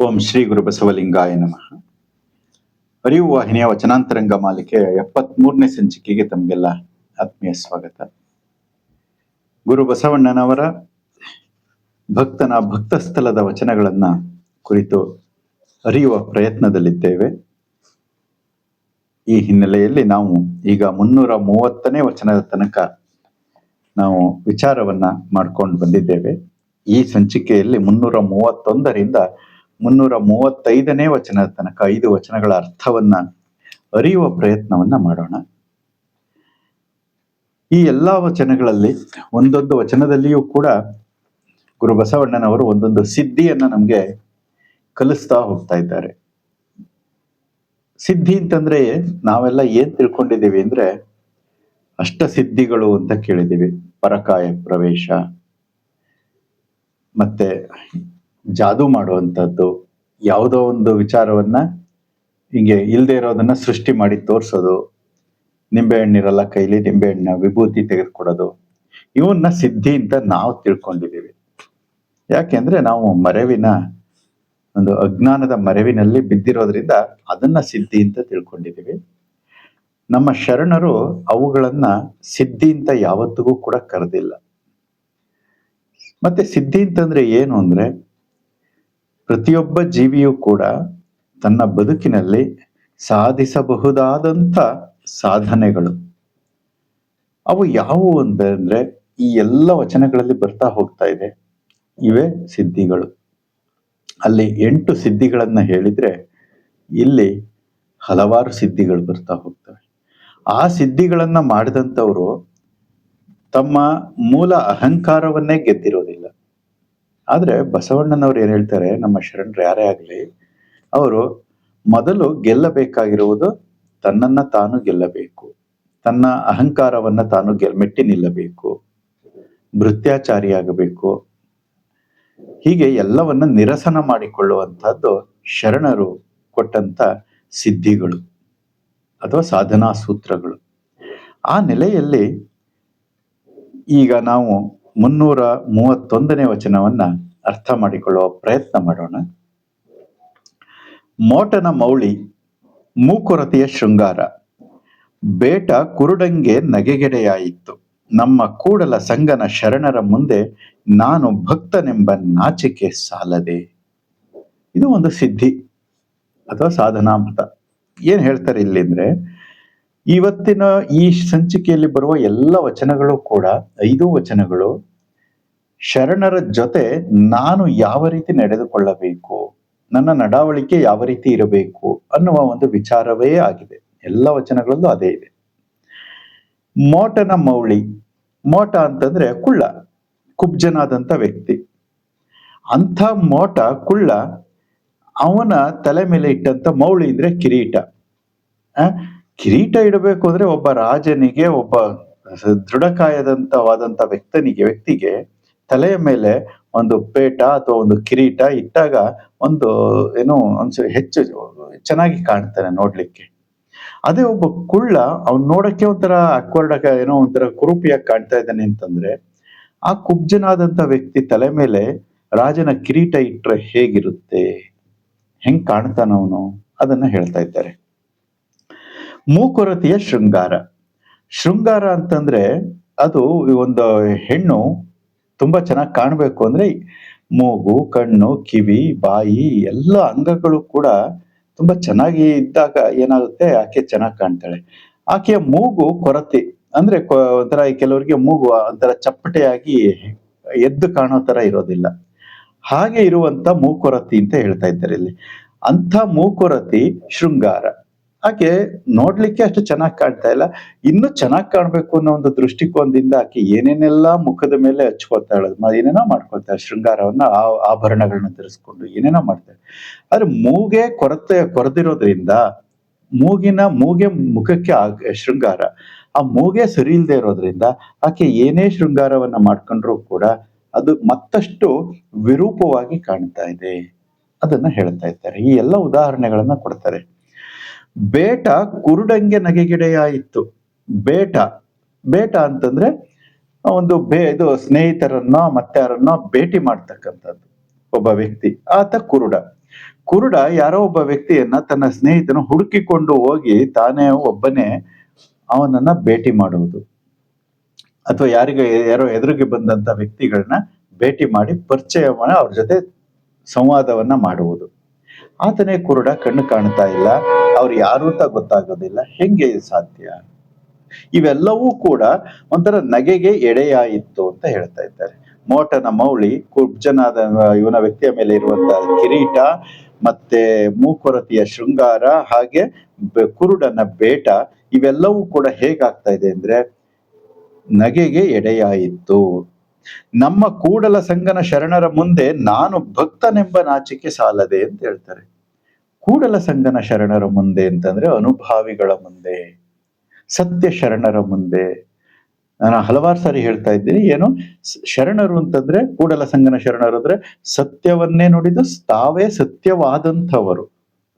ಓಂ ಶ್ರೀ ಗುರು ಬಸವಲಿಂಗಾಯ ನಮಃ. ಅರಿವು ವಾಹಿನಿಯ ವಚನಾಂತರಂಗ ಮಾಲಿಕೆಯ ಎಪ್ಪತ್ಮೂರನೇ ಸಂಚಿಕೆಗೆ ತಮಗೆಲ್ಲ ಆತ್ಮೀಯ ಸ್ವಾಗತ. ಗುರು ಬಸವಣ್ಣನವರ ಭಕ್ತನ ಭಕ್ತ ಸ್ಥಳದ ವಚನಗಳನ್ನ ಕುರಿತು ಅರಿಯುವ ಪ್ರಯತ್ನದಲ್ಲಿದ್ದೇವೆ. ಈ ಹಿನ್ನೆಲೆಯಲ್ಲಿ ನಾವು ಈಗ ಮುನ್ನೂರ ಮೂವತ್ತನೇ ವಚನದ ತನಕ ನಾವು ವಿಚಾರವನ್ನ ಮಾಡ್ಕೊಂಡು ಬಂದಿದ್ದೇವೆ. ಈ ಸಂಚಿಕೆಯಲ್ಲಿ ಮುನ್ನೂರ ಮೂವತ್ತೊಂದರಿಂದ ಮುನ್ನೂರ ಮೂವತ್ತೈದನೇ ವಚನದ ತನಕ ಐದು ವಚನಗಳ ಅರ್ಥವನ್ನ ಅರಿಯುವ ಪ್ರಯತ್ನವನ್ನ ಮಾಡೋಣ. ಈ ಎಲ್ಲಾ ವಚನಗಳಲ್ಲಿ ಒಂದೊಂದು ವಚನದಲ್ಲಿಯೂ ಕೂಡ ಗುರು ಬಸವಣ್ಣನವರು ಒಂದೊಂದು ಸಿದ್ಧಿಯನ್ನ ನಮ್ಗೆ ಕಲಿಸ್ತಾ ಹೋಗ್ತಾ ಇದ್ದಾರೆ. ಸಿದ್ಧಿ ಅಂತಂದ್ರೆ ನಾವೆಲ್ಲ ಏನ್ ತಿಳ್ಕೊಂಡಿದ್ದೀವಿ ಅಂದ್ರೆ ಅಷ್ಟ ಸಿದ್ಧಿಗಳು ಅಂತ ಕೇಳಿದ್ದೀವಿ. ಪರಕಾಯ ಪ್ರವೇಶ, ಮತ್ತೆ ಜಾದೂ ಮಾಡುವಂಥದ್ದು, ಯಾವುದೋ ಒಂದು ವಿಚಾರವನ್ನ ಹಿಂಗೆ ಇಲ್ಲದೆ ಇರೋದನ್ನ ಸೃಷ್ಟಿ ಮಾಡಿ ತೋರಿಸೋದು ನಿಂಬೆ ಹಣ್ಣಿರಲ್ಲ ಕೈಲಿ ನಿಂಬೆ ಹಣ್ಣ ವಿಭೂತಿ ತೆಗೆದುಕೊಡೋದು, ಇವನ್ನ ಸಿದ್ಧಿ ಅಂತ ನಾವು ತಿಳ್ಕೊಂಡಿದ್ದೀವಿ. ಯಾಕೆಂದ್ರೆ ನಾವು ಮರೆವಿನ, ಒಂದು ಅಜ್ಞಾನದ ಮರವಿನಲ್ಲಿ ಬಿದ್ದಿರೋದ್ರಿಂದ ಅದನ್ನ ಸಿದ್ಧಿ ಅಂತ ತಿಳ್ಕೊಂಡಿದ್ದೀವಿ. ನಮ್ಮ ಶರಣರು ಅವುಗಳನ್ನ ಸಿದ್ಧಿ ಅಂತ ಯಾವತ್ತಿಗೂ ಕೂಡ ಕರೆದಿಲ್ಲ. ಮತ್ತೆ ಸಿದ್ಧಿ ಅಂತಂದ್ರೆ ಏನು ಅಂದ್ರೆ ಪ್ರತಿಯೊಬ್ಬ ಜೀವಿಯೂ ಕೂಡ ತನ್ನ ಬದುಕಿನಲ್ಲಿ ಸಾಧಿಸಬಹುದಾದಂಥ ಸಾಧನೆಗಳು. ಅವು ಯಾವುವು ಅಂತಂದ್ರೆ ಈ ಎಲ್ಲ ವಚನಗಳಲ್ಲಿ ಬರ್ತಾ ಹೋಗ್ತಾ ಇದೆ. ಇವೆ ಸಿದ್ಧಿಗಳು. ಅಲ್ಲಿ ಎಂಟು ಸಿದ್ಧಿಗಳನ್ನ ಹೇಳಿದ್ರೆ ಇಲ್ಲಿ ಹಲವಾರು ಸಿದ್ಧಿಗಳು ಬರ್ತಾ ಹೋಗ್ತವೆ. ಆ ಸಿದ್ಧಿಗಳನ್ನ ಮಾಡಿದಂಥವ್ರು ತಮ್ಮ ಮೂಲ ಅಹಂಕಾರವನ್ನೇ ಗೆದ್ದಿರೋದಿಲ್ಲ. ಆದ್ರೆ ಬಸವಣ್ಣನವ್ರು ಏನ್ ಹೇಳ್ತಾರೆ, ನಮ್ಮ ಶರಣರು ಯಾರೇ ಆಗ್ಲಿ, ಅವರು ಮೊದಲು ಗೆಲ್ಲಬೇಕಾಗಿರುವುದು ತನ್ನನ್ನ ತಾನು ಗೆಲ್ಲಬೇಕು. ತನ್ನ ಅಹಂಕಾರವನ್ನ ತಾನು ಗೆಲ್, ಮೆಟ್ಟಿ ನಿಲ್ಲಬೇಕು. ಭೃತ್ಯಾಚಾರಿಯಾಗಬೇಕು. ಹೀಗೆ ಎಲ್ಲವನ್ನ ನಿರಸನ ಮಾಡಿಕೊಳ್ಳುವಂತಹದ್ದು ಶರಣರು ಕೊಟ್ಟಂತ ಸಿದ್ಧಿಗಳು ಅಥವಾ ಸಾಧನಾ ಸೂತ್ರಗಳು. ಆ ನೆಲೆಯಲ್ಲಿ ಈಗ ನಾವು ಮುನ್ನೂರ ಮೂವತ್ತೊಂದನೇ ವಚನವನ್ನ ಅರ್ಥ ಮಾಡಿಕೊಳ್ಳುವ ಪ್ರಯತ್ನ ಮಾಡೋಣ. ಮೋಟನ ಮೌಳಿ, ಮೂಕೊರತೆಯ ಶೃಂಗಾರ. ಬೇಟ ಕುರುಡಂಗೆ ನಗೆಗೆಡೆಯಾಯಿತು ನಮ್ಮ ಕೂಡಲ ಸಂಗನ ಶರಣರ ಮುಂದೆ ನಾನು ಭಕ್ತನೆಂಬ ನಾಚಿಕೆ ಸಾಲದೆ. ಇದು ಒಂದು ಸಿದ್ಧಿ ಅಥವಾ ಸಾಧನಾಮೃತ. ಏನ್ ಹೇಳ್ತಾರೆ ಇಲ್ಲಿ ಅಂದ್ರೆ ಇವತ್ತಿನ ಈ ಸಂಚಿಕೆಯಲ್ಲಿ ಬರುವ ಎಲ್ಲ ವಚನಗಳು ಕೂಡ, ಐದು ವಚನಗಳು, ಶರಣರ ಜೊತೆ ನಾನು ಯಾವ ರೀತಿ ನಡೆದುಕೊಳ್ಳಬೇಕು, ನನ್ನ ನಡಾವಳಿಕೆ ಯಾವ ರೀತಿ ಇರಬೇಕು ಅನ್ನುವ ಒಂದು ವಿಚಾರವೇ ಆಗಿದೆ. ಎಲ್ಲ ವಚನಗಳಲ್ಲೂ ಅದೇ ಇದೆ. ಮೋಟನ ಮೌಳಿ, ಮೋಟ ಅಂತಂದ್ರೆ ಕುಳ್ಳ ಕುಬ್ಜನಾದಂಥ ವ್ಯಕ್ತಿ. ಅಂಥ ಮೋಟ, ಕುಳ್ಳ, ಅವನ ತಲೆ ಮೇಲೆ ಇಟ್ಟಂತ ಮೌಳಿ ಅಂದ್ರೆ ಕಿರೀಟ. ಆ? ಕಿರೀಟ ಇಡಬೇಕು ಅಂದ್ರೆ ಒಬ್ಬ ರಾಜನಿಗೆ, ಒಬ್ಬ ದೃಢಕಾಯದಂತವಾದಂತ ವ್ಯಕ್ತನಿಗೆ, ವ್ಯಕ್ತಿಗೆ ತಲೆಯ ಮೇಲೆ ಒಂದು ಪೇಟ ಅಥವಾ ಒಂದು ಕಿರೀಟ ಇಟ್ಟಾಗ ಒಂದು ಏನೋ ಒಂದ್ಸ ಹೆಚ್ಚು ಚೆನ್ನಾಗಿ ಕಾಣ್ತಾನೆ ನೋಡ್ಲಿಕ್ಕೆ. ಅದೇ ಒಬ್ಬ ಕುಳ್ಳ ಅವ್ನ್ ನೋಡಕ್ಕೆ ಒಂಥರ ಅಕ್ವರ್ಡ ಏನೋ ಒಂಥರ ಕುರುಪಿಯಾಗಿ ಕಾಣ್ತಾ ಇದ್ದಾನೆ ಅಂತಂದ್ರೆ, ಆ ಕುಬ್ಜನಾದಂತ ವ್ಯಕ್ತಿ ತಲೆ ಮೇಲೆ ರಾಜನ ಕಿರೀಟ ಇಟ್ರೆ ಹೇಗಿರುತ್ತೆ? ಹೆಂಗ್ ಕಾಣ್ತಾನವನು? ಅದನ್ನ ಹೇಳ್ತಾ ಇದ್ದಾರೆ. ಮೂಕೊರತೆಯ ಶೃಂಗಾರ. ಶೃಂಗಾರ ಅಂತಂದ್ರೆ ಅದು ಒಂದು ಹೆಣ್ಣು ತುಂಬಾ ಚೆನ್ನಾಗಿ ಕಾಣಬೇಕು ಅಂದ್ರೆ ಮೂಗು, ಕಣ್ಣು, ಕಿವಿ, ಬಾಯಿ ಎಲ್ಲ ಅಂಗಗಳು ಕೂಡ ತುಂಬಾ ಚೆನ್ನಾಗಿ ಇದ್ದಾಗ ಏನಾಗುತ್ತೆ? ಆಕೆ ಚೆನ್ನಾಗಿ ಕಾಣ್ತಾಳೆ. ಆಕೆಯ ಮೂಗು ಕೊರತೆ. ಅಂದ್ರೆ ಒಂಥರ ಕೆಲವರಿಗೆ ಮೂಗು ಒಂಥರ ಚಪ್ಪಟೆಯಾಗಿ ಎದ್ದು ಕಾಣೋ ತರ ಇರೋದಿಲ್ಲ. ಹಾಗೆ ಇರುವಂತ ಮೂಕೊರತಿ ಅಂತ ಹೇಳ್ತಾ ಇದ್ದಾರೆ ಇಲ್ಲಿ. ಅಂಥ ಮೂಕೊರತಿ ಶೃಂಗಾರ. ಆಕೆ ನೋಡ್ಲಿಕ್ಕೆ ಅಷ್ಟು ಚೆನ್ನಾಗಿ ಕಾಣ್ತಾ ಇಲ್ಲ. ಇನ್ನು ಚೆನ್ನಾಗಿ ಕಾಣಬೇಕು ಅನ್ನೋ ಒಂದು ದೃಷ್ಟಿಕೋನದಿಂದ ಆಕೆ ಏನೇನೆಲ್ಲ ಮುಖದ ಮೇಲೆ ಹಚ್ಕೋತಾಳೆ ಏನೇನೋ ಮಾಡ್ಕೊತಾಳೆ ಶೃಂಗಾರವನ್ನ ಆ ಆಭರಣಗಳನ್ನ ಧರಿಸ್ಕೊಂಡು ಏನೇನೋ ಮಾಡ್ತಾಳೆ ಆದ್ರೆ ಮೂಗೆ ಕೊರತೆ, ಕೊರದಿರೋದ್ರಿಂದ ಮೂಗಿನ, ಮೂಗೆ ಮುಖಕ್ಕೆ ಆ ಶೃಂಗಾರ, ಆ ಮೂಗೆ ಸರಿ ಇಲ್ಲದೆ ಇರೋದ್ರಿಂದ ಆಕೆ ಏನೇ ಶೃಂಗಾರವನ್ನ ಮಾಡ್ಕೊಂಡ್ರು ಕೂಡ ಅದು ಮತ್ತಷ್ಟು ವಿರೂಪವಾಗಿ ಕಾಣ್ತಾ ಇದೆ. ಅದನ್ನ ಹೇಳ್ತಾ ಇದ್ದಾರೆ. ಈ ಎಲ್ಲ ಉದಾಹರಣೆಗಳನ್ನ ಕೊಡ್ತಾರೆ. ಬೇಟ ಕುರುಡಂಗೆ ನಗೆಗಿಡೆಯಾಯಿತು. ಬೇಟ ಬೇಟ ಅಂತಂದ್ರೆ ಒಂದು ಬೇ, ಇದು ಸ್ನೇಹಿತರನ್ನ ಮತ್ತೆ ಯಾರನ್ನ ಭೇಟಿ ಮಾಡ್ತಕ್ಕಂಥದ್ದು ಒಬ್ಬ ವ್ಯಕ್ತಿ, ಆತ ಕುರುಡ. ಕುರುಡ ಯಾರೋ ಒಬ್ಬ ವ್ಯಕ್ತಿಯನ್ನ ತನ್ನ ಸ್ನೇಹಿತನ ಹುಡುಕಿಕೊಂಡು ಹೋಗಿ ತಾನೇ ಒಬ್ಬನೇ ಅವನನ್ನ ಭೇಟಿ ಮಾಡುವುದು. ಅಥವಾ ಯಾರಿಗೆ, ಯಾರೋ ಎದುರಿಗೆ ಬಂದಂತ ವ್ಯಕ್ತಿಗಳನ್ನ ಭೇಟಿ ಮಾಡಿ ಪರಿಚಯವನ್ನ ಅವ್ರ ಜೊತೆ ಸಂವಾದವನ್ನ ಮಾಡುವುದು. ಆತನೇ ಕುರುಡ, ಕಣ್ಣು ಕಾಣ್ತಾ ಇಲ್ಲ. ಅವ್ರು ಯಾರು ಅಂತ ಗೊತ್ತಾಗೋದಿಲ್ಲ. ಹೆಂಗೆ ಸಾಧ್ಯ? ಇವೆಲ್ಲವೂ ಕೂಡ ಒಂಥರ ನಗೆಗೆ ಎಡೆಯಾಯಿತು ಅಂತ ಹೇಳ್ತಾ ಇದ್ದಾರೆ. ಮೋಟನ ಮೌಳಿ, ಕುಬ್ಜನಾದ ಇವನ ವ್ಯಕ್ತಿಯ ಮೇಲೆ ಇರುವಂತಹ ಕಿರೀಟ ಮತ್ತೆ ಮೂಕೊರತಿಯ ಶೃಂಗಾರ ಹಾಗೆ ಕುರುಡನ ಬೇಟ, ಇವೆಲ್ಲವೂ ಕೂಡ ಹೇಗಾಗ್ತಾ ಇದೆ ಅಂದ್ರೆ ನಗೆಗೆ ಎಡೆಯಾಯಿತು ನಮ್ಮ ಕೂಡಲ ಸಂಗನ ಶರಣರ ಮುಂದೆ ನಾನು ಭಕ್ತನೆಂಬ ನಾಚಿಕೆ ಸಾಲದೆ ಅಂತ ಹೇಳ್ತಾರೆ. ಕೂಡಲ ಸಂಗನ ಶರಣರ ಮುಂದೆ ಅಂತಂದ್ರೆ ಅನುಭಾವಿಗಳ ಮುಂದೆ, ಸತ್ಯ ಶರಣರ ಮುಂದೆ. ನಾನು ಹಲವಾರು ಸಾರಿ ಹೇಳ್ತಾ ಇದ್ದೀನಿ, ಏನು ಶರಣರು ಅಂತಂದ್ರೆ ಕೂಡಲ ಸಂಗನ ಶರಣರು ಅಂದ್ರೆ ಸತ್ಯವನ್ನೇ ನುಡಿದು ತಾವೇ ಸತ್ಯವಾದಂಥವರು.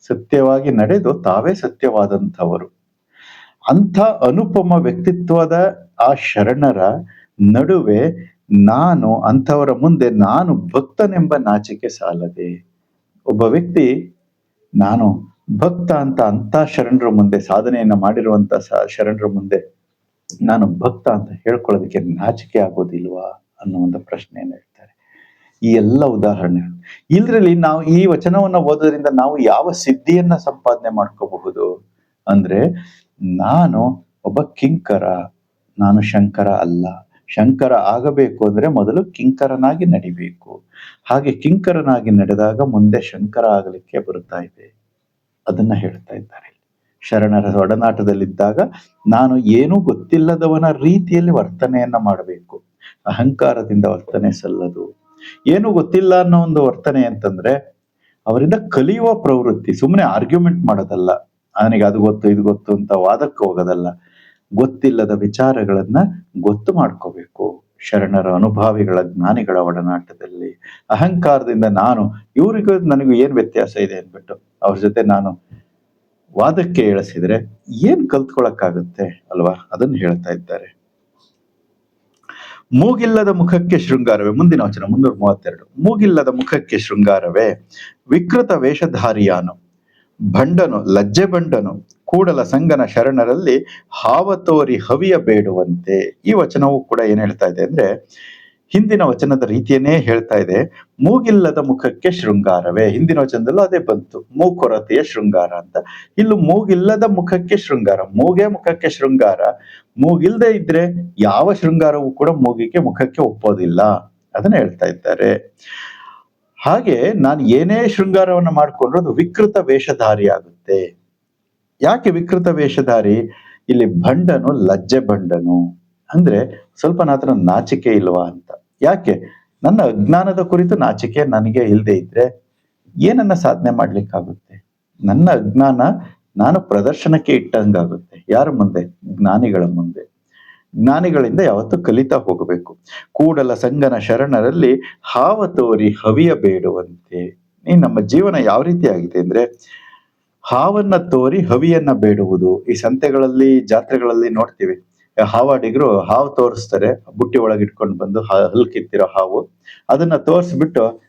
ಸತ್ಯವಾಗಿ ನಡೆದು ತಾವೇ ಸತ್ಯವಾದಂಥವರು. ಅಂಥ ಅನುಪಮ ವ್ಯಕ್ತಿತ್ವದ ಆ ಶರಣರ ನಡುವೆ ನಾನು ಅಂಥವರ ಮುಂದೆ ನಾನು ಭಕ್ತನೆಂಬ ನಾಚಿಕೆ ಸಾಲದೆ. ಒಬ್ಬ ವ್ಯಕ್ತಿ, ನಾನು ಭಕ್ತ ಅಂತ ಅಂತ ಶರಣರ ಮುಂದೆ, ಸಾಧನೆಯನ್ನ ಮಾಡಿರುವಂತ ಶರಣರ ಮುಂದೆ ನಾನು ಭಕ್ತ ಅಂತ ಹೇಳ್ಕೊಳ್ಳೋದಕ್ಕೆ ನಾಚಿಕೆ ಆಗೋದಿಲ್ವಾ? ಅನ್ನೋ ಒಂದು ಪ್ರಶ್ನೆಯನ್ನು ಹೇಳ್ತಾರೆ. ಈ ಎಲ್ಲ ಉದಾಹರಣೆ ಇದ್ರಲ್ಲಿ ನಾವು ಈ ವಚನವನ್ನ ಓದೋದ್ರಿಂದ ನಾವು ಯಾವ ಸಿದ್ಧಿಯನ್ನ ಸಂಪಾದನೆ ಮಾಡ್ಕೋಬಹುದು? ಅಂದ್ರೆ, ನಾನು ಒಬ್ಬ ಕಿಂಕರ, ನಾನು ಶಂಕರ ಅಲ್ಲ. ಶಂಕರ ಆಗಬೇಕು ಅಂದ್ರೆ ಮೊದಲು ಕಿಂಕರನಾಗಿ ನಡಿಬೇಕು. ಹಾಗೆ ಕಿಂಕರನಾಗಿ ನಡೆದಾಗ ಮುಂದೆ ಶಂಕರ ಆಗಲಿಕ್ಕೆ ಬರುತ್ತಾ ಇದೆ. ಅದನ್ನ ಹೇಳ್ತಾ ಇದ್ದಾರೆ. ಶರಣರ ಒಡನಾಟದಲ್ಲಿದ್ದಾಗ ನಾನು ಏನೂ ಗೊತ್ತಿಲ್ಲದವನ ರೀತಿಯಲ್ಲಿ ವರ್ತನೆಯನ್ನ ಮಾಡಬೇಕು. ಅಹಂಕಾರದಿಂದ ವರ್ತನೆ ಸಲ್ಲದು. ಏನು ಗೊತ್ತಿಲ್ಲ ಅನ್ನೋ ಒಂದು ವರ್ತನೆ ಅಂತಂದ್ರೆ ಅವರಿಂದ ಕಲಿಯುವ ಪ್ರವೃತ್ತಿ ಸುಮ್ಮನೆ ಆರ್ಗ್ಯುಮೆಂಟ್ ಮಾಡೋದಲ್ಲ. ನನಗೆ ಅದು ಗೊತ್ತು, ಇದು ಗೊತ್ತು ಅಂತ ವಾದಕ್ಕೆ ಹೋಗೋದಲ್ಲ. ಗೊತ್ತಿಲ್ಲದ ವಿಚಾರಗಳನ್ನ ಗೊತ್ತು ಮಾಡ್ಕೋಬೇಕು. ಶರಣರ ಅನುಭಾವಿಗಳ ಜ್ಞಾನಿಗಳ ಒಡನಾಟದಲ್ಲಿ. ಅಹಂಕಾರದಿಂದ ನಾನು, ಇವರಿಗೂ ನನಗೂ ಏನ್ ವ್ಯತ್ಯಾಸ ಇದೆ ಅಂದ್ಬಿಟ್ಟು ಅವ್ರ ಜೊತೆ ನಾನು ವಾದಕ್ಕೆ ಇಳಿಸಿದ್ರೆ ಏನ್ ಕಲ್ತ್ಕೊಳಕ್ಕಾಗುತ್ತೆ ಅಲ್ವಾ? ಅದನ್ನ ಹೇಳ್ತಾ ಇದ್ದಾರೆ. ಮೂಗಿಲ್ಲದ ಮುಖಕ್ಕೆ ಶೃಂಗಾರವೇ, ಮುಂದಿನ ವಚನ ಮುನ್ನೂರ ಮೂವತ್ತೆರಡು. ಮೂಗಿಲ್ಲದ ಮುಖಕ್ಕೆ ಶೃಂಗಾರವೇ, ವಿಕೃತ ವೇಷಧಾರಿಯಾನು. ಭಂಡನು ಲಜ್ಜೆ ಬಂಡನು, ಕೂಡಲ ಸಂಗನ ಶರಣರಲ್ಲಿ ಹಾವ ತೋರಿ ಹವಿಯ ಬೇಡುವಂತೆ. ಈ ವಚನವು ಕೂಡ ಏನ್ ಹೇಳ್ತಾ ಇದೆ ಅಂದ್ರೆ, ಹಿಂದಿನ ವಚನದ ರೀತಿಯನ್ನೇ ಹೇಳ್ತಾ ಇದೆ. ಮೂಗಿಲ್ಲದ ಮುಖಕ್ಕೆ ಶೃಂಗಾರವೇ. ಹಿಂದಿನ ವಚನದಲ್ಲೂ ಅದೇ ಬಂತು. ಮೂಕೊರತೆಯ ಶೃಂಗಾರ ಅಂತ. ಇಲ್ಲೂ ಮೂಗಿಲ್ಲದ ಮುಖಕ್ಕೆ ಶೃಂಗಾರ. ಮೂಗೆ ಮುಖಕ್ಕೆ ಶೃಂಗಾರ. ಮೂಗಿಲ್ದೇ ಇದ್ರೆ ಯಾವ ಶೃಂಗಾರವೂ ಕೂಡ ಮೂಗಿಗೆ ಮುಖಕ್ಕೆ ಒಪ್ಪೋದಿಲ್ಲ. ಅದನ್ನ ಹೇಳ್ತಾ ಇದ್ದಾರೆ. ಹಾಗೆ ನಾನು ಏನೇ ಶೃಂಗಾರವನ್ನು ಮಾಡಿಕೊಂಡ್ರೂ ಅದು ವಿಕೃತ ವೇಷಧಾರಿ ಆಗುತ್ತೆ ಯಾಕೆ ವಿಕೃತ ವೇಷಧಾರಿ? ಇಲ್ಲಿ ಭಂಡನು ಲಜ್ಜೆ ಭಂಡನು. ಅಂದ್ರೆ ಸ್ವಲ್ಪ ನಾತ್ರ ನಾಚಿಕೆ ಇಲ್ವಾ ಅಂತ. ಯಾಕೆ? ನನ್ನ ಅಜ್ಞಾನದ ಕುರಿತು ನಾಚಿಕೆ ನನಗೆ ಇಲ್ಲದೆ ಇದ್ರೆ ಏನನ್ನ ಸಾಧನೆ ಮಾಡ್ಲಿಕ್ಕಾಗುತ್ತೆ? ನನ್ನ ಅಜ್ಞಾನ ನಾನು ಪ್ರದರ್ಶನಕ್ಕೆ ಇಟ್ಟಂಗಾಗುತ್ತೆ. ಯಾರ ಮುಂದೆ? ಜ್ಞಾನಿಗಳ ಮುಂದೆ. ಜ್ಞಾನಿಗಳಿಂದ ಯಾವತ್ತೂ ಕಲಿತಾ ಹೋಗಬೇಕು. ಕೂಡಲ ಸಂಗನ ಶರಣರಲ್ಲಿ ಹಾವ ತೋರಿ ಹವಿಯ ಬೇಡುವಂತೆ. ಈ ನಮ್ಮ ಜೀವನ ಯಾವ ರೀತಿ ಆಗಿದೆ ಅಂದ್ರೆ, ಹಾವನ್ನ ತೋರಿ ಹವಿಯನ್ನ ಬೇಡುವುದು. ಈ ಸಂತೆಗಳಲ್ಲಿ, ಜಾತ್ರೆಗಳಲ್ಲಿ ನೋಡ್ತೀವಿ. ಹಾವಾಡಿಗರು ಹಾವು ತೋರಿಸ್ತಾರೆ, ಬುಟ್ಟಿ ಒಳಗೆ ಇಟ್ಕೊಂಡು ಬಂದು ಹ- ಹಲ್ಲು ಕಿತ್ತಿರೋ ಹಾವು. ಅದನ್ನ ತೋರಿಸ್ಬಿಟ್ಟು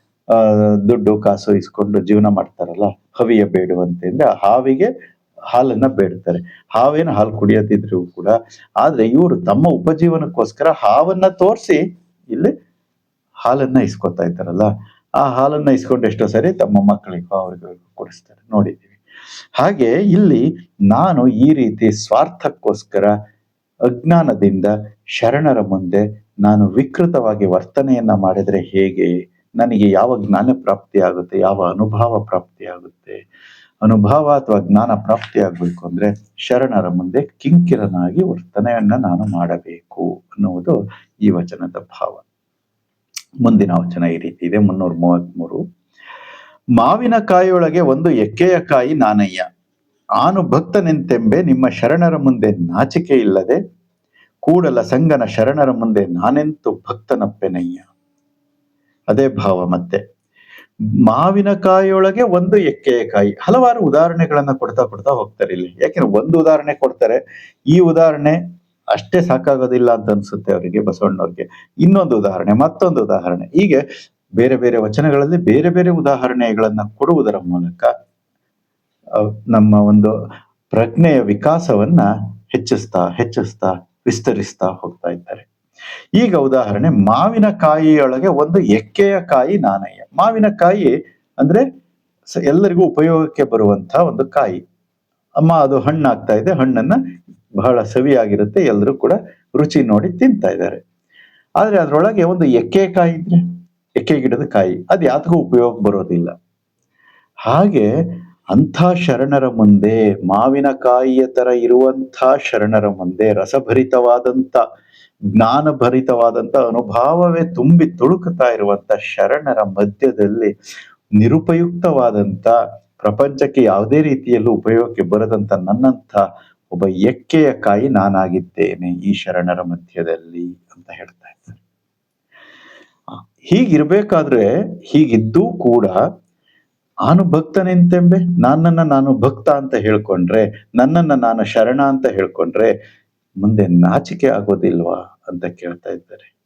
ದುಡ್ಡು, ಕಾಸು ಇಸ್ಕೊಂಡು ಜೀವನ ಮಾಡ್ತಾರಲ್ಲ, ಹವಿಯ ಬೇಡುವಂತೆ. ಅಂದ್ರೆ ಹಾವಿಗೆ ಹಾಲನ್ನ ಬೇಡ್ತಾರೆ ಹಾವೇನು ಹಾಲು ಕುಡಿಯದಿದ್ರು ಕೂಡ, ಆದ್ರೆ ಇವರು ತಮ್ಮ ಉಪಜೀವನಕ್ಕೋಸ್ಕರ ಹಾವನ್ನ ತೋರಿಸಿ ಇಲ್ಲಿ ಹಾಲನ್ನ ಇಸ್ಕೊತಾ ಇದ್ದಾರಲ್ಲ. ಆ ಹಾಲನ್ನ ಇಸ್ಕೊಂಡು ಎಷ್ಟೋ ಸರಿ ತಮ್ಮ ಮಕ್ಕಳಿಗೂ ಅವ್ರಿಗೂ ಕೊಡಿಸ್ತಾರೆ. ನೋಡಿದ್ದೀವಿ. ಹಾಗೆ ಇಲ್ಲಿ ನಾನು ಈ ರೀತಿ ಸ್ವಾರ್ಥಕ್ಕೋಸ್ಕರ ಅಜ್ಞಾನದಿಂದ ಶರಣರ ಮುಂದೆ ನಾನು ವಿಕೃತವಾಗಿ ವರ್ತನೆಯನ್ನ ಮಾಡಿದ್ರೆ ಹೇಗೆ? ನನಗೆ ಯಾವ ಜ್ಞಾನ ಪ್ರಾಪ್ತಿ ಆಗುತ್ತೆ ಯಾವ ಅನುಭವ ಪ್ರಾಪ್ತಿ ಆಗುತ್ತೆ ಅನುಭವ ಅಥವಾ ಜ್ಞಾನ ಪ್ರಾಪ್ತಿಯಾಗಬೇಕು ಅಂದ್ರೆ ಶರಣರ ಮುಂದೆ ಕಿಂಕಿರನಾಗಿ ವರ್ತನೆಯನ್ನ ನಾನು ಮಾಡಬೇಕು ಅನ್ನುವುದು ಈ ವಚನದ ಭಾವ. ಮುಂದಿನ ವಚನ ಈ ರೀತಿ ಇದೆ, ಮುನ್ನೂರ ಮೂವತ್ಮೂರು. ಮಾವಿನಕಾಯಿಯೊಳಗೆ ಒಂದು ಎಕ್ಕೆಯ ಕಾಯಿ ನಾನಯ್ಯ. ಆನು ಭಕ್ತನೆಂತೆಂಬೆ ನಿಮ್ಮ ಶರಣರ ಮುಂದೆ ನಾಚಿಕೆ ಇಲ್ಲದೆ, ಕೂಡಲ ಸಂಗನ ಶರಣರ ಮುಂದೆ ನಾನೆಂತು ಭಕ್ತನಪ್ಪೆನಯ್ಯ. ಅದೇ ಭಾವ ಮತ್ತೆ. ಮಾವಿನಕಾಯಿಯೊಳಗೆ ಒಂದು ಎಕ್ಕೆಯಕಾಯಿ ಹಲವಾರು ಉದಾಹರಣೆಗಳನ್ನ ಕೊಡ್ತಾ ಕೊಡ್ತಾ ಹೋಗ್ತಾರೆ ಇಲ್ಲಿ. ಯಾಕೆಂದ್ರೆ ಒಂದು ಉದಾಹರಣೆ ಕೊಡ್ತಾರೆ. ಈ ಉದಾಹರಣೆ ಅಷ್ಟೇ ಸಾಕಾಗೋದಿಲ್ಲ ಅಂತ ಅನ್ಸುತ್ತೆ ಅವರಿಗೆ, ಬಸವಣ್ಣವ್ರಿಗೆ. ಇನ್ನೊಂದು ಉದಾಹರಣೆ, ಮತ್ತೊಂದು ಉದಾಹರಣೆ. ಹೀಗೆ ಬೇರೆ ಬೇರೆ ವಚನಗಳಲ್ಲಿ ಬೇರೆ ಬೇರೆ ಉದಾಹರಣೆಗಳನ್ನ ಕೊಡುವುದರ ಮೂಲಕ ನಮ್ಮ ಒಂದು ಪ್ರಜ್ಞೆಯ ವಿಕಾಸವನ್ನ ಹೆಚ್ಚಿಸ್ತಾ ಹೆಚ್ಚಿಸ್ತಾ, ವಿಸ್ತರಿಸ್ತಾ ಹೋಗ್ತಾ ಇದ್ದಾರೆ. ಈಗ ಉದಾಹರಣೆ ಮಾವಿನಕಾಯಿಯೊಳಗೆ ಒಂದು ಎಕ್ಕೆಯ ಕಾಯಿ ನಾನಯ್ಯ. ಮಾವಿನಕಾಯಿ ಅಂದ್ರೆ ಎಲ್ಲರಿಗೂ ಉಪಯೋಗಕ್ಕೆ ಬರುವಂತಹ ಒಂದು ಕಾಯಿ. ಅಮ್ಮ, ಅದು ಹಣ್ಣಾಗ್ತಾ ಇದೆ, ಹಣ್ಣನ್ನ ಬಹಳ ಸವಿಯಾಗಿರುತ್ತೆ ಎಲ್ಲರೂ ಕೂಡ ರುಚಿ ನೋಡಿ ತಿಂತಾ ಇದ್ದಾರೆ. ಆದ್ರೆ ಅದರೊಳಗೆ ಒಂದು ಎಕ್ಕೆ ಕಾಯಿ ಇದ್ರೆ ಎಕ್ಕೆ ಗಿಡದ ಕಾಯಿ ಅದು ಯಾತಕ್ಕೂ ಉಪಯೋಗ ಬರೋದಿಲ್ಲ. ಹಾಗೆ ಅಂಥ ಶರಣರ ಮುಂದೆ ಮಾವಿನಕಾಯಿಯ ತರ ಇರುವಂಥ ಶರಣರ ಮುಂದೆ, ರಸಭರಿತವಾದಂಥ, ಜ್ಞಾನಭರಿತವಾದಂಥ ಅನುಭಾವವೇ ತುಂಬಿ ತುಳುಕುತ್ತಾ ಇರುವಂಥ ಶರಣರ ಮಧ್ಯದಲ್ಲಿ ನಿರುಪಯುಕ್ತವಾದಂಥ, ಪ್ರಪಂಚಕ್ಕೆ ಯಾವುದೇ ರೀತಿಯಲ್ಲೂ ಉಪಯೋಗಕ್ಕೆ ಬರದಂತ ನನ್ನಂಥ ಒಬ್ಬ ಎಕ್ಕೆಯ ಕಾಯಿ ನಾನಾಗಿದ್ದೇನೆ ಈ ಶರಣರ ಮಧ್ಯದಲ್ಲಿ ಅಂತ ಹೇಳ್ತಾ ಇದ್ದಾರೆ. ಹೀಗಿರ್ಬೇಕಾದ್ರೆ ಹೀಗಿದ್ದೂ ಕೂಡ ನಾನು ಭಕ್ತನೆಂತೆಂಬೆ? ನನ್ನನ್ನು ನಾನು ಭಕ್ತ ಅಂತ ಹೇಳ್ಕೊಂಡ್ರೆ, ನನ್ನನ್ನ ನಾನು ಶರಣ ಅಂತ ಹೇಳ್ಕೊಂಡ್ರೆ ಮುಂದೆ ನಾಚಿಕೆ ಆಗೋದಿಲ್ವಾ ಅಂತ ಕೇಳ್ತಾ ಇದ್ದಾರೆ.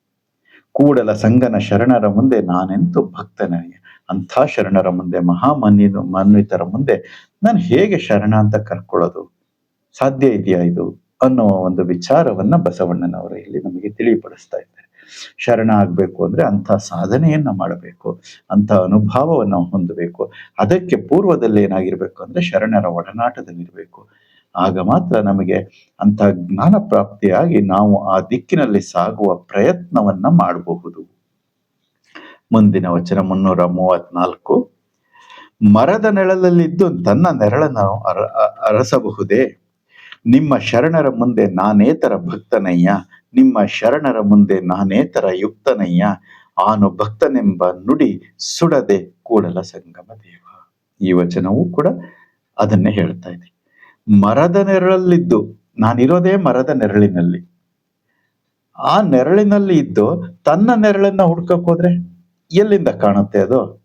ಕೂಡಲ ಸಂಗನ ಶರಣರ ಮುಂದೆ ನಾನೆಂತೂ ಭಕ್ತನೇ. ಅಂಥ ಶರಣರ ಮುಂದೆ ಮಹಾಮನ್ಯ ಮನ್ವಿತರ ಮುಂದೆ ನಾನು ಹೇಗೆ ಶರಣ ಅಂತ ಕರ್ಕೊಳ್ಳೋದು? ಸಾಧ್ಯ ಇದೆಯಾ ಇದು? ಅನ್ನುವ ಒಂದು ವಿಚಾರವನ್ನ ಬಸವಣ್ಣನವರು ಇಲ್ಲಿ ನಮಗೆ ತಿಳಿಪಡಿಸ್ತಾ ಇದ್ದಾರೆ. ಶರಣ ಆಗ್ಬೇಕು ಅಂದ್ರೆ ಅಂಥ ಸಾಧನೆಯನ್ನ ಮಾಡಬೇಕು, ಅಂಥ ಅನುಭವವನ್ನು ಹೊಂದಬೇಕು. ಅದಕ್ಕೆ ಪೂರ್ವದಲ್ಲಿ ಏನಾಗಿರ್ಬೇಕು ಅಂದ್ರೆ ಶರಣರ ಒಡನಾಟದಲ್ಲಿರ್ಬೇಕು. ಆಗ ಮಾತ್ರ ನಮಗೆ ಅಂಥ ಜ್ಞಾನ ಪ್ರಾಪ್ತಿಯಾಗಿ ನಾವು ಆ ದಿಕ್ಕಿನಲ್ಲಿ ಸಾಗುವ ಪ್ರಯತ್ನವನ್ನ ಮಾಡಬಹುದು. ಮುಂದಿನ ವಚನ ಮುನ್ನೂರ ಮೂವತ್ನಾಲ್ಕು. ಮರದ ನೆರಳಲ್ಲಿದ್ದು ತನ್ನ ನೆರಳನ್ನು ಅರಸಬಹುದೇ? ನಿಮ್ಮ ಶರಣರ ಮುಂದೆ ನಾನೇತರ ಭಕ್ತನಯ್ಯ? ನಿಮ್ಮ ಶರಣರ ಮುಂದೆ ನಾನೇತರ ಯುಕ್ತನಯ್ಯ ಆನು ಭಕ್ತನೆಂಬ ನುಡಿ ಸುಡದೆ ಕೂಡಲ ಸಂಗಮ ದೇವ. ಈ ವಚನವೂ ಕೂಡ ಅದನ್ನೇ ಹೇಳ್ತಾ ಇದೆ. ಮರದ ನೆರಳಲ್ಲಿದ್ದು, ನಾನಿರೋದೇ ಮರದ ನೆರಳಿನಲ್ಲಿ. ಆ ನೆರಳಿನಲ್ಲಿ ಇದ್ದು ತನ್ನ ನೆರಳನ್ನ ಹುಡ್ಕಕ್ ಹೋದ್ರೆ ಎಲ್ಲಿಂದ ಕಾಣುತ್ತೆ ಅದು?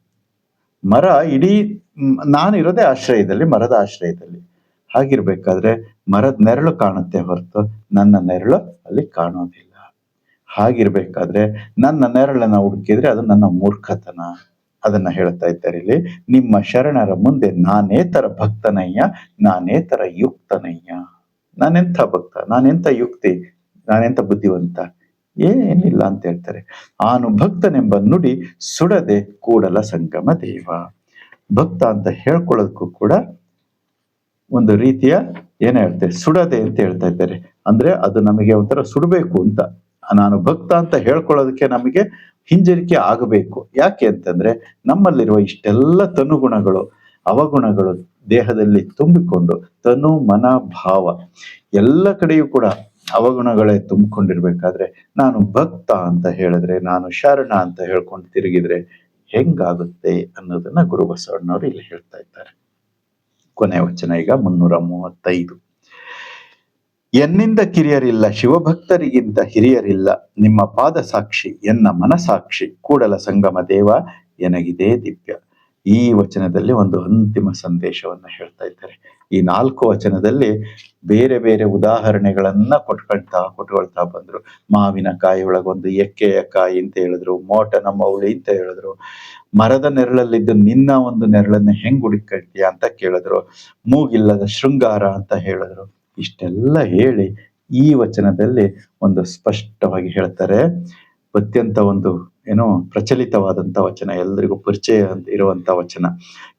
ಮರ ಇಡೀ, ನಾನಿರೋದೇ ಆಶ್ರಯದಲ್ಲಿ, ಮರದ ಆಶ್ರಯದಲ್ಲಿ. ಹಾಗಿರ್ಬೇಕಾದ್ರೆ ಮರದ ನೆರಳು ಕಾಣುತ್ತೆ ಹೊರತು ನನ್ನ ನೆರಳು ಅಲ್ಲಿ ಕಾಣೋದಿಲ್ಲ. ಹಾಗಿರ್ಬೇಕಾದ್ರೆ ನನ್ನ ನೆರಳನ್ನ ಹುಡುಕಿದ್ರೆ ಅದು ನನ್ನ ಮೂರ್ಖತನ. ಅದನ್ನ ಹೇಳ್ತಾ ಇದ್ದಾರೆ ಇಲ್ಲಿ, ನಿಮ್ಮ ಶರಣರ ಮುಂದೆ ನಾನೇ ತರ ಭಕ್ತನಯ್ಯ ನಾನೇತರ ಯುಕ್ತನಯ್ಯ. ನಾನೆಂಥ ಭಕ್ತ, ನಾನೆಂಥ ಯುಕ್ತಿ, ನಾನೆಂಥ ಬುದ್ಧಿವಂತ? ಏನಿಲ್ಲ ಅಂತ ಹೇಳ್ತಾರೆ. ಆನು ಭಕ್ತನೆಂಬ ನುಡಿ ಸುಡದೆ ಕೂಡಲ ಸಂಗಮ ದೇವ. ಭಕ್ತ ಅಂತ ಹೇಳ್ಕೊಳ್ಳೋದಕ್ಕೂ ಕೂಡ ಒಂದು ರೀತಿಯ ಏನ್ ಹೇಳ್ತಾರೆ ಸುಡದೆ ಅಂತ ಹೇಳ್ತಾ ಇದ್ದಾರೆ. ಅಂದ್ರೆ ಅದು ನಮಗೆ ಒಂಥರ ಸುಡಬೇಕು ಅಂತ. ನಾನು ಭಕ್ತ ಅಂತ ಹೇಳ್ಕೊಳ್ಳೋದಕ್ಕೆ ನಮಗೆ ಹಿಂಜರಿಕೆ ಆಗಬೇಕು. ಯಾಕೆ ಅಂತಂದ್ರೆ ನಮ್ಮಲ್ಲಿರುವ ಇಷ್ಟೆಲ್ಲ ತನುಗುಣಗಳು, ಅವಗುಣಗಳು ದೇಹದಲ್ಲಿ ತುಂಬಿಕೊಂಡು ತನು ಮನ ಭಾವ ಎಲ್ಲ ಕಡೆಯೂ ಕೂಡ ಅವಗುಣಗಳೇ ತುಂಬಿಕೊಂಡಿರ್ಬೇಕಾದ್ರೆ ನಾನು ಭಕ್ತ ಅಂತ ಹೇಳಿದ್ರೆ, ನಾನು ಶರಣ ಅಂತ ಹೇಳ್ಕೊಂಡು ತಿರುಗಿದ್ರೆ ಹೆಂಗಾಗುತ್ತೆ ಅನ್ನೋದನ್ನ ಗುರು ಬಸವಣ್ಣವರು ಇಲ್ಲಿ ಹೇಳ್ತಾ ಇದ್ದಾರೆ. ಕೊನೆ ವಚನ ಈಗ ಮುನ್ನೂರ ಮೂವತ್ತೈದು. ಎನ್ನಿಂದ ಕಿರಿಯರಿಲ್ಲ, ಶಿವಭಕ್ತರಿಗಿಂತ ಹಿರಿಯರಿಲ್ಲ, ನಿಮ್ಮ ಪಾದ ಸಾಕ್ಷಿ ಎನ್ನ ಮನಸಾಕ್ಷಿ, ಕೂಡಲ ಸಂಗಮ ದೇವ, ಎನಗಿದೆ ದಿವ್ಯ. ಈ ವಚನದಲ್ಲಿ ಒಂದು ಅಂತಿಮ ಸಂದೇಶವನ್ನು ಹೇಳ್ತಾ ಇದ್ದಾರೆ. ಈ ನಾಲ್ಕು ವಚನದಲ್ಲಿ ಬೇರೆ ಬೇರೆ ಉದಾಹರಣೆಗಳನ್ನ ಕೊಟ್ಕೊಳ್ತಾ ಕೊಟ್ಕೊಳ್ತಾ ಬಂದ್ರು. ಮಾವಿನ ಕಾಯಿ ಒಳಗೊಂದು ಎಕ್ಕೆಯ ಕಾಯಿ ಅಂತ ಹೇಳಿದ್ರು, ಮೋಟನ ಮೌಳಿ ಅಂತ ಹೇಳಿದ್ರು, ಮರದ ನೆರಳಲ್ಲಿದ್ದು ನಿನ್ನ ಒಂದು ನೆರಳನ್ನ ಹೆಂಗ್ ಹುಡುಕಳ್ತೀಯ ಅಂತ ಕೇಳಿದ್ರು, ಮೂಗಿಲ್ಲದ ಶೃಂಗಾರ ಅಂತ ಹೇಳಿದ್ರು. ಇಷ್ಟೆಲ್ಲ ಹೇಳಿ ಈ ವಚನದಲ್ಲಿ ಒಂದು ಸ್ಪಷ್ಟವಾಗಿ ಹೇಳ್ತಾರೆ ಅತ್ಯಂತ ಒಂದು ಏನೋ ಪ್ರಚಲಿತವಾದಂತ ವಚನ ಎಲ್ಲರಿಗೂ ಪರಿಚಯ ಅಂತ ಇರುವಂತ ವಚನ.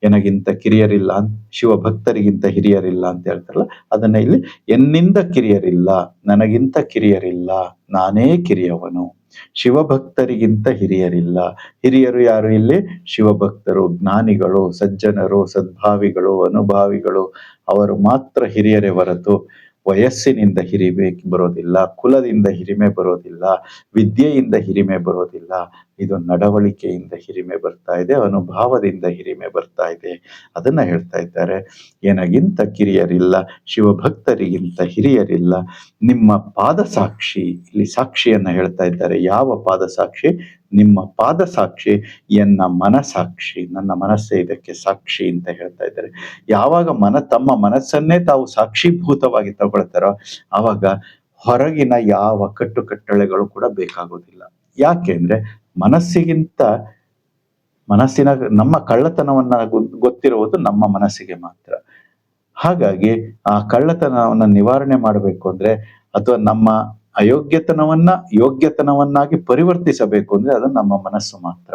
ಏನಗಿಂತ ಕಿರಿಯರಿಲ್ಲ ಅಂತ ಶಿವ ಭಕ್ತರಿಗಿಂತ ಹಿರಿಯರಿಲ್ಲ ಅಂತ ಹೇಳ್ತಾರಲ್ಲ, ಅದನ್ನ ಇಲ್ಲಿ ಎನ್ನಿಂದ ಕಿರಿಯರಿಲ್ಲ, ನನಗಿಂತ ಕಿರಿಯರಿಲ್ಲ, ನಾನೇ ಕಿರಿಯವನು. ಶಿವಭಕ್ತರಿಗಿಂತ ಹಿರಿಯರಿಲ್ಲ. ಹಿರಿಯರು ಯಾರು ಇಲ್ಲಿ? ಶಿವಭಕ್ತರು, ಜ್ಞಾನಿಗಳು, ಸಜ್ಜನರು, ಸದ್ಭಾವಿಗಳು, ಅನುಭಾವಿಗಳು. ಅವರು ಮಾತ್ರ ಹಿರಿಯರೇ ಹೊರತು ವಯಸ್ಸಿನಿಂದ ಹಿರಿಮೆ ಬರೋದಿಲ್ಲ, ಕುಲದಿಂದ ಹಿರಿಮೆ ಬರೋದಿಲ್ಲ, ವಿದ್ಯೆಯಿಂದ ಹಿರಿಮೆ ಬರೋದಿಲ್ಲ. ಇದು ನಡವಳಿಕೆಯಿಂದ ಹಿರಿಮೆ ಬರ್ತಾ ಇದೆ, ಅನುಭಾವದಿಂದ ಹಿರಿಮೆ ಬರ್ತಾ ಇದೆ. ಅದನ್ನ ಹೇಳ್ತಾ ಇದ್ದಾರೆ. ಏನಾಗಿಂತ ಕಿರಿಯರಿಲ್ಲ, ಶಿವಭಕ್ತರಿಗಿಂತ ಹಿರಿಯರಿಲ್ಲ, ನಿಮ್ಮ ಪಾದ ಸಾಕ್ಷಿ ಇಲ್ಲಿ ಸಾಕ್ಷಿಯನ್ನ ಹೇಳ್ತಾ ಇದ್ದಾರೆ. ಯಾವ ಪಾದ ಸಾಕ್ಷಿ ನಿಮ್ಮ ಪಾದ ಸಾಕ್ಷಿ, ಎನ್ನ ಮನಸಾಕ್ಷಿ, ನನ್ನ ಮನಸ್ಸೇ ಇದಕ್ಕೆ ಸಾಕ್ಷಿ ಅಂತ ಹೇಳ್ತಾ ಇದ್ದಾರೆ. ಯಾವಾಗ ಮನ, ತಮ್ಮ ಮನಸ್ಸನ್ನೇ ತಾವು ಸಾಕ್ಷಿಭೂತವಾಗಿ ತಗೊಳ್ತಾರೋ, ಆವಾಗ ಹೊರಗಿನ ಯಾವ ಕಟ್ಟುಕಟ್ಟಳೆಗಳು ಕೂಡ ಬೇಕಾಗೋದಿಲ್ಲ. ಯಾಕೆ ಅಂದ್ರೆ ಮನಸ್ಸಿಗಿಂತ ಮನಸ್ಸಿನ, ನಮ್ಮ ಕಳ್ಳತನವನ್ನ ಗೊತ್ತಿರುವುದು ನಮ್ಮ ಮನಸ್ಸಿಗೆ ಮಾತ್ರ. ಹಾಗಾಗಿ ಆ ಕಳ್ಳತನವನ್ನ ನಿವಾರಣೆ ಮಾಡಬೇಕು ಅಂದ್ರೆ ಅಥವಾ ನಮ್ಮ ಅಯೋಗ್ಯತನವನ್ನ ಯೋಗ್ಯತನವನ್ನಾಗಿ ಪರಿವರ್ತಿಸಬೇಕು ಅಂದ್ರೆ ಅದು ನಮ್ಮ ಮನಸ್ಸು ಮಾತ್ರ.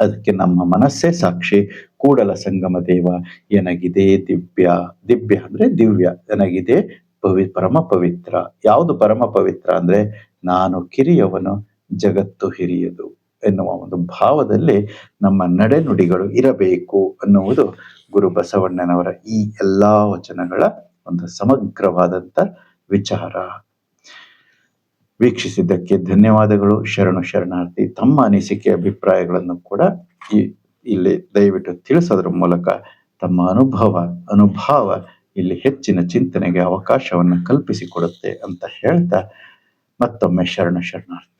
ಅದಕ್ಕೆ ನಮ್ಮ ಮನಸ್ಸೇ ಸಾಕ್ಷಿ. ಕೂಡಲ ಸಂಗಮ ದೇವ, ಎನಗಿದೆ ದಿವ್ಯ ದಿವ್ಯ ಅಂದ್ರೆ ದಿವ್ಯ, ಎನಗಿದೆ ಪವಿ, ಪರಮ ಪವಿತ್ರ. ಯಾವುದು ಪರಮ ಪವಿತ್ರ ಅಂದ್ರೆ ನಾನು ಕಿರಿಯವನು, ಜಗತ್ತು ಹಿರಿಯದು ಎನ್ನುವ ಒಂದು ಭಾವದಲ್ಲಿ ನಮ್ಮ ನಡೆನುಡಿಗಳು ಇರಬೇಕು ಅನ್ನುವುದು ಗುರು ಬಸವಣ್ಣನವರ ಈ ಎಲ್ಲಾ ವಚನಗಳ ಒಂದು ಸಮಗ್ರವಾದಂತ ವಿಚಾರ. ವೀಕ್ಷಿಸಿದ್ದಕ್ಕೆ ಧನ್ಯವಾದಗಳು. ಶರಣು ಶರಣಾರ್ಥಿ, ತಮ್ಮ ಅನಿಸಿಕೆ, ಅಭಿಪ್ರಾಯಗಳನ್ನು ಕೂಡ ಈ, ಇಲ್ಲಿ ದಯವಿಟ್ಟು ತಿಳಿಸೋದ್ರ ಮೂಲಕ ತಮ್ಮ ಅನುಭವ, ಅನುಭಾವ ಇಲ್ಲಿ ಹೆಚ್ಚಿನ ಚಿಂತನೆಗೆ ಅವಕಾಶವನ್ನು ಕಲ್ಪಿಸಿಕೊಡುತ್ತೆ ಅಂತ ಹೇಳ್ತಾ ಮತ್ತೊಮ್ಮೆ ಶರಣ ಶರಣಾರ್ಥಿ.